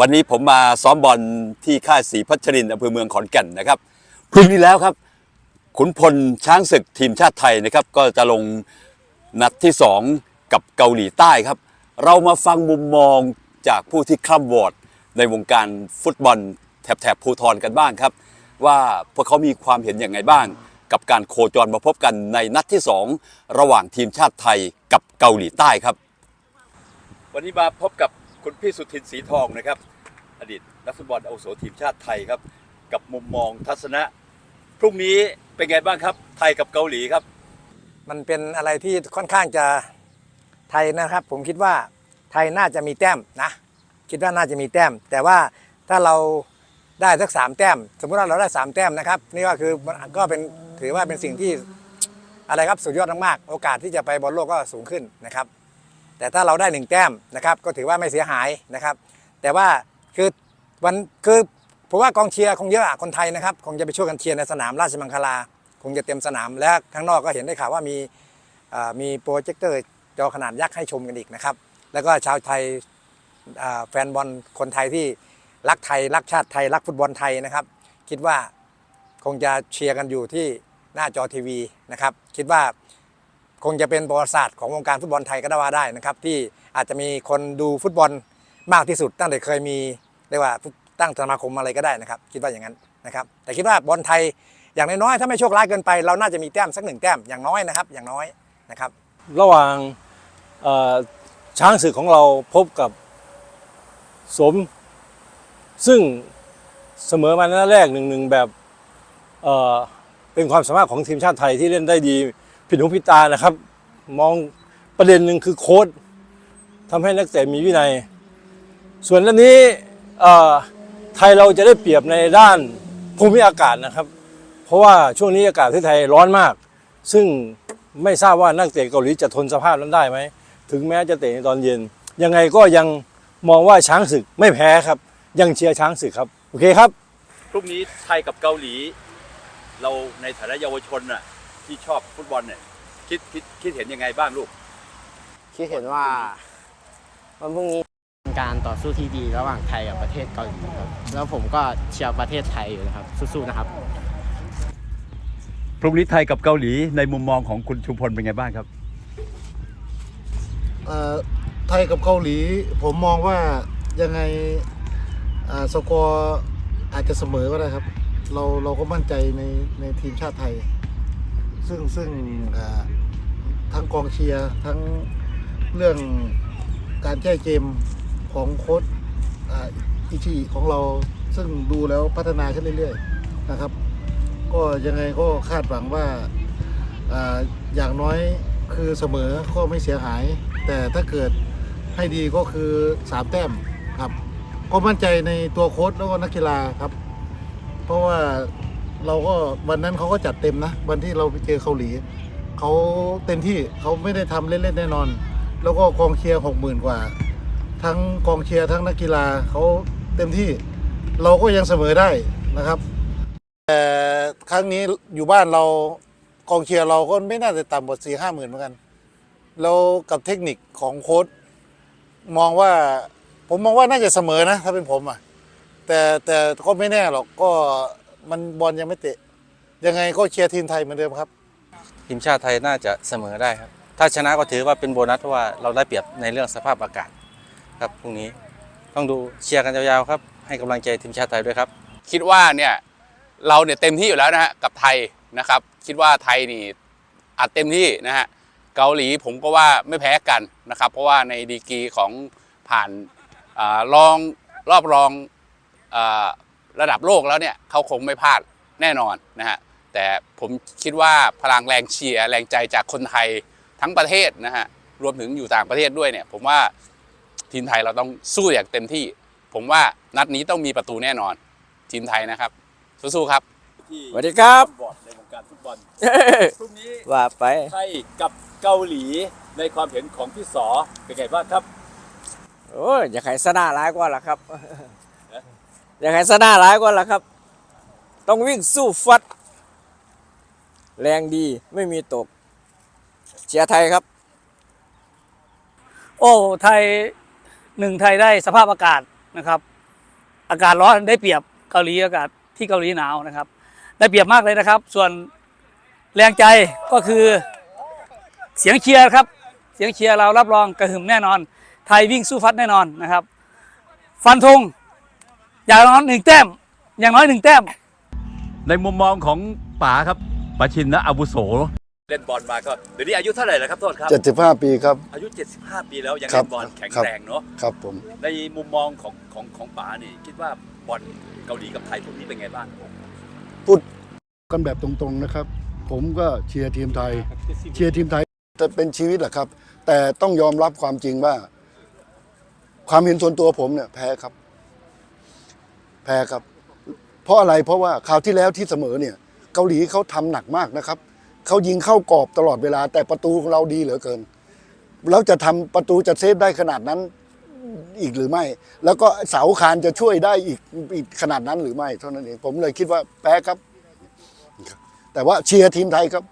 วันนี้ผมมาซ้อมบอลที่ค่ายศรีพัชรินอำเภอเมืองขอนแก่นนะครับพรุ่งนี้แล้วครับ ขุนพลช้างศึกทีมชาติไทยนะครับ ก็จะลงนัดที่ 2 กับเกาหลีใต้ครับ เรามาฟังมุมมองจากผู้ที่คร่ำวอดในวงการฟุตบอลแถบแถบภูทรกันบ้างครับ ว่าพวกเขามีความเห็นอย่างไงบ้าง กับการโคจรมาพบกันในนัดที่ 2 ระหว่างทีมชาติไทยกับเกาหลีใต้ครับ วันนี้มาพบกับ คุณพี่สุทินสีทองนะครับ อดีตนักฟุตบอลอาวุโสทีมชาติไทยครับ กับมุมมองทัศนะ พรุ่งนี้เป็นไงบ้างครับ ไทยกับเกาหลีครับ มันเป็นอะไรที่ค่อนข้างจะไทยนะครับ ผมคิดว่าไทยน่าจะมีแต้มนะ คิดว่าน่าจะมีแต้ม แต่ว่าถ้าเราได้สักสามแต้ม สมมุติว่าเราได้สามแต้มนะครับ นี่ก็คือก็เป็นถือว่าเป็นสิ่งที่อะไรครับสุดยอดมากๆโอกาสที่จะไปบอลโลกก็สูงขึ้นนะครับ แต่ถ้าเราได้หนึ่งแต้มนะครับก็ถือว่าไม่เสียหายนะครับ แต่ว่าคือวันคือผมว่ากองเชียร์คงเยอะอะคนไทยนะครับคงจะไปช่วยกันเชียร์ในสนามราชมังคลา คงจะเต็มสนามและข้างนอกก็เห็นได้ข่าวว่ามีมีโปรเจคเตอร์จอขนาดยักษ์ให้ชมกันอีกนะครับ แล้วก็ชาวไทยแฟนบอลคนไทยที่รักไทยรักชาติไทยรักฟุตบอลไทยนะครับ คิดว่าคงจะเชียร์กันอยู่ที่หน้าจอทีวีนะครับ คิดว่า คงจะเป็นประวัติศาสตร์ของวงการฟุตบอลไทยก็ได้ว่าได้นะครับ ที่อาจจะมีคนดูฟุตบอลมากที่สุด ตั้งแต่เคยมีเรียกว่าตั้งสมาคมอะไรก็ได้นะครับ คิดว่าอย่างนั้นนะครับ แต่คิดว่าบอลไทยอย่างน้อยๆถ้าไม่โชคร้ายเกินไป เราน่าจะมีแต้มสักหนึ่งแต้มอย่างน้อยนะครับ อย่างน้อยนะครับ ระหว่างช้างศึกของเราพบกับสม ซึ่งเสมอมาในนัดแรกหนึ่งหนึ่งแบบเเป็นความสามารถของทีมชาติไทยที่เล่นได้ดี ผิดหูผิดตานะครับ มองประเด็นหนึ่งคือโค้ดทำให้นักเตะมีวินัย ส่วนอันนี้ไทยเราจะได้เปรียบในด้านภูมิอากาศนะครับ เพราะว่าช่วงนี้อากาศที่ไทยร้อนมาก ซึ่งไม่ทราบว่านักเตะเกาหลีจะทนสภาพนั้นได้ไหม ถึงแม้จะเตะในตอนเย็น ยังไงก็ยังมองว่าช้างศึกไม่แพ้ครับ ยังเชียร์ช้างศึกครับ โอเคครับ พรุ่งนี้ไทยกับเกาหลี เราในฐานะเยาวชนน่ะ ที่ชอบฟุตบอลเนี่ยคิดคิดคิดเห็นยังไงบ้างลูก คิดเห็นว่าวันพรุ่งนี้เป็นการต่อสู้ที่ดีระหว่างไทยกับประเทศเกาหลีครับ แล้วผมก็เชียร์ประเทศไทยอยู่นะครับ สู้ๆนะครับ พรุ่งนี้ไทยกับเกาหลีในมุมมองของคุณชุมพลเป็นไงบ้างครับ เอ่อไทยกับเกาหลี ผมมองว่ายังไงอ่าสกอร์อาจจะเสมอก็ได้ครับ เราเราก็มั่นใจในในทีมชาติไทย ซึ่งซึ่งอ่าทั้งกองเชียร์ทั้งเรื่องการแก้เกมของโค้ชอิชิของเราซึ่งดูแล้วพัฒนาขึ้นเรื่อยๆนะครับ ก็ยังไงก็คาดหวังว่าอ่าอย่างน้อยคือเสมอก็ไม่เสียหาย แต่ถ้าเกิดให้ดีก็คือสามแต้มครับ ก็มั่นใจในตัวโค้ชแล้วก็นักกีฬาครับ เพราะว่า เราก็วันนั้นเขาก็จัดเต็มนะ วันที่เราไปเจอเกาหลีเขาเต็มที่เขาไม่ได้ทำเล่นๆแน่นอน แล้วก็กองเชียร์หกหมื่นกว่า ทั้งกองเชียร์ทั้งนักกีฬาเขาเต็มที่ เราก็ยังเสมอได้นะครับ แต่ครั้งนี้อยู่บ้านเรากองเชียร์เราก็ไม่น่าจะต่ำกว่าสี่ห้าหมื่นเหมือนกันแล้วกับเทคนิคของโค้ชมองว่าผมมองว่าน่าจะเสมอนะ ถ้าเป็นผมอะแต่แต่ก็ไม่แน่หรอกก็ มันบอลยังไม่เตะ ยังไงก็เชียร์ทีมไทยเหมือนเดิมครับ ทีมชาติไทยน่าจะเสมอได้ครับ ถ้าชนะก็ถือว่าเป็นโบนัสเพราะว่าเราได้เปรียบในเรื่องสภาพอากาศครับพรุ่งนี้ต้องดูเชียร์กันยาวๆครับ ให้กำลังใจทีมชาติไทยด้วยครับ คิดว่าเนี่ยเราเนี่ยเต็มที่อยู่แล้วนะฮะกับไทยนะครับ คิดว่าไทยนี่อัดเต็มที่นะฮะเกาหลีผมก็ว่าไม่แพ้กันนะครับ เพราะว่าในดีกรีของผ่านอารองรอบรองอา ระดับโลกแล้วเนี่ยเขาคงไม่พลาดแน่นอนนะฮะแต่ผมคิดว่าพลังแรงเชียร์แรงใจจากคนไทยทั้งประเทศนะฮะรวมถึงอยู่ต่างประเทศด้วยเนี่ย ผมว่าทีมไทยเราต้องสู้อย่างเต็มที่ ผมว่านัดนี้ต้องมีประตูแน่นอน ทีมไทยนะครับ สู้ๆครับสสวัสดีครับบอร์ดในวงการฟุตบอลพรุ่งนี้ว่าไปไทยกับเกาหลีในความเห็นของพี่สอเป็นไงบ้างครับ โอ้ยอยากให้สนาร้ายกว่าล่ะครับ อยากให้สนาร้ายกว่าล่ะครับ ต้องวิ่งสู้ฟัด แรงดีไม่มีตก เชียร์ไทยครับ โอ้ไทยหนึ่งไทยได้สภาพอากาศนะครับ อากาศร้อนได้เปรียบเกาหลีอากาศที่เกาหลีหนาวนะครับ ได้เปรียบมากเลยนะครับ ส่วนแรงใจก็คือเสียงเชียร์ครับ เสียงเชียร์เรารับรองกระหึ่มแน่นอน ไทยวิ่งสู้ฟัดแน่นอนนะครับ ฟันธง อย่างน้อยหนึ่งแต้ม อย่างน้อยหนึ่งแต้ม ในมุมมองของป๋าครับป๋าชินนะอาวุโส เล่นบอลมาก็เดี๋ยวนี้อายุเท่าไหร่แล้วครับโทษครับ 75 ปีครับ อายุ 75 ปีแล้วยังครัเล่บนบอลแข็งครับ แรงเนาะครับผม ในมุมมองของของของป๋านี่คิดว่าบอลเกาหลีกับไทยพวกนี้เป็นไงบ้าง กันแบบตรงๆนะครับ ผมก็เชียร์ทีมไทย เชียร์ทีมไทยจะเป็นชีวิตแหละครับ แต่ต้องยอมรับความจริงว่า ความเห็นส่วนตัวผมเนี่ยแพ้ครับ แพ้ครับ เพราะอะไรเพราะว่าคราวที่แล้วที่เสมอเนี่ยเกาหลีเขาทำหนักมากนะครับเขายิงเข้ากรอบตลอดเวลา แต่ประตูของเราดีเหลือเกิน แล้วจะทำประตูจะเซฟได้ขนาดนั้นอีกหรือไม่ แล้วก็เสาคานจะช่วยได้อีกอีกขนาดนั้นหรือไม่ เท่านั้นเองผมเลยคิดว่าแพ้ครับ แต่ว่าเชียร์ทีมไทยครับ